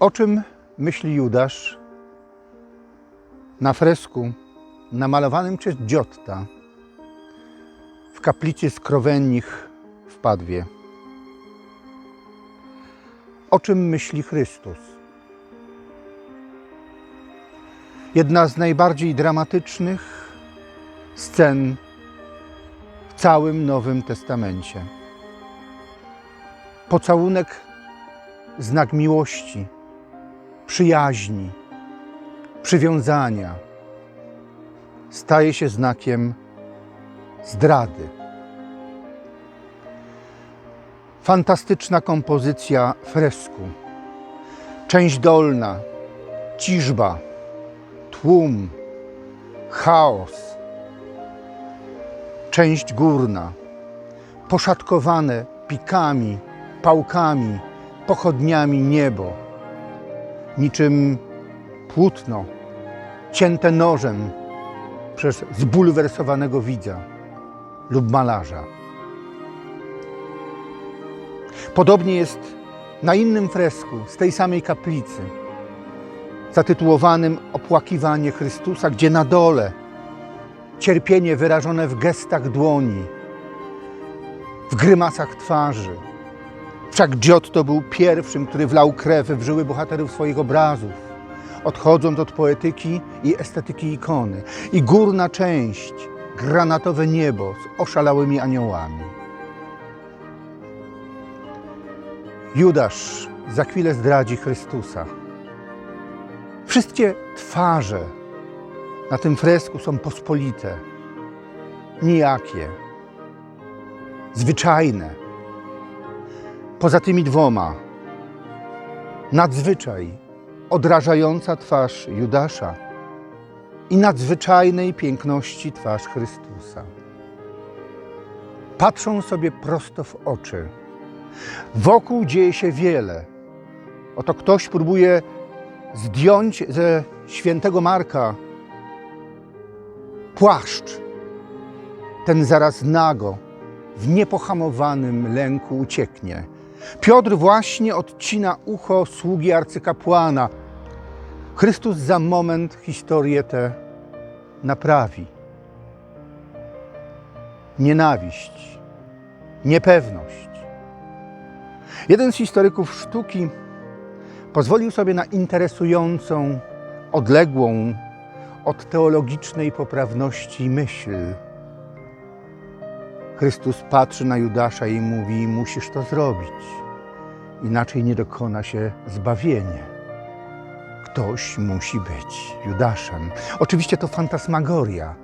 O czym myśli Judasz na fresku namalowanym przez Giotta w kaplicy Skrowenich w Padwie? O czym myśli Chrystus? Jedna z najbardziej dramatycznych scen w całym Nowym Testamencie. Pocałunek znak miłości, przyjaźni, przywiązania staje się znakiem zdrady. Fantastyczna kompozycja fresku. Część dolna, ciżba, tłum, chaos. Część górna, poszatkowane pikami, pałkami, pochodniami niebo, niczym płótno cięte nożem przez zbulwersowanego widza lub malarza. Podobnie jest na innym fresku z tej samej kaplicy, zatytułowanym Opłakiwanie Chrystusa, gdzie na dole cierpienie wyrażone w gestach dłoni, w grymasach twarzy. Wszak Giotto był pierwszym, który wlał krew w żyły bohaterów swoich obrazów, odchodząc od poetyki i estetyki ikony. I górna część, granatowe niebo z oszalałymi aniołami. Judasz za chwilę zdradzi Chrystusa. Wszystkie twarze na tym fresku są pospolite, nijakie, zwyczajne. Poza tymi dwoma, nadzwyczaj odrażająca twarz Judasza i nadzwyczajnej piękności twarz Chrystusa. Patrzą sobie prosto w oczy. Wokół dzieje się wiele. Oto ktoś próbuje zdjąć ze świętego Marka płaszcz. Ten zaraz nago, w niepohamowanym lęku ucieknie. Piotr właśnie odcina ucho sługi arcykapłana. Chrystus za moment historię tę naprawi. Nienawiść, niepewność. Jeden z historyków sztuki pozwolił sobie na interesującą, odległą od teologicznej poprawności myśl. Chrystus patrzy na Judasza i mówi: Musisz to zrobić, inaczej nie dokona się zbawienie. Ktoś musi być Judaszem. Oczywiście to fantasmagoria,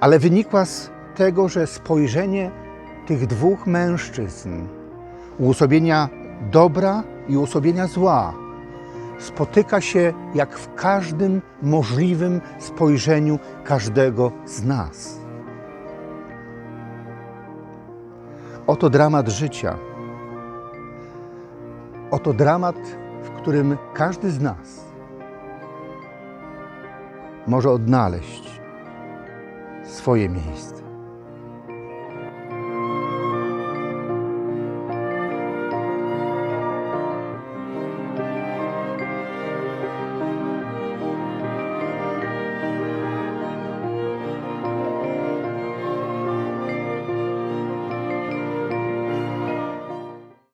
ale wynikła z tego, że spojrzenie tych dwóch mężczyzn, uosobienia dobra i uosobienia zła, spotyka się jak w każdym możliwym spojrzeniu każdego z nas. Oto dramat życia. Oto dramat, w którym każdy z nas może odnaleźć swoje miejsce.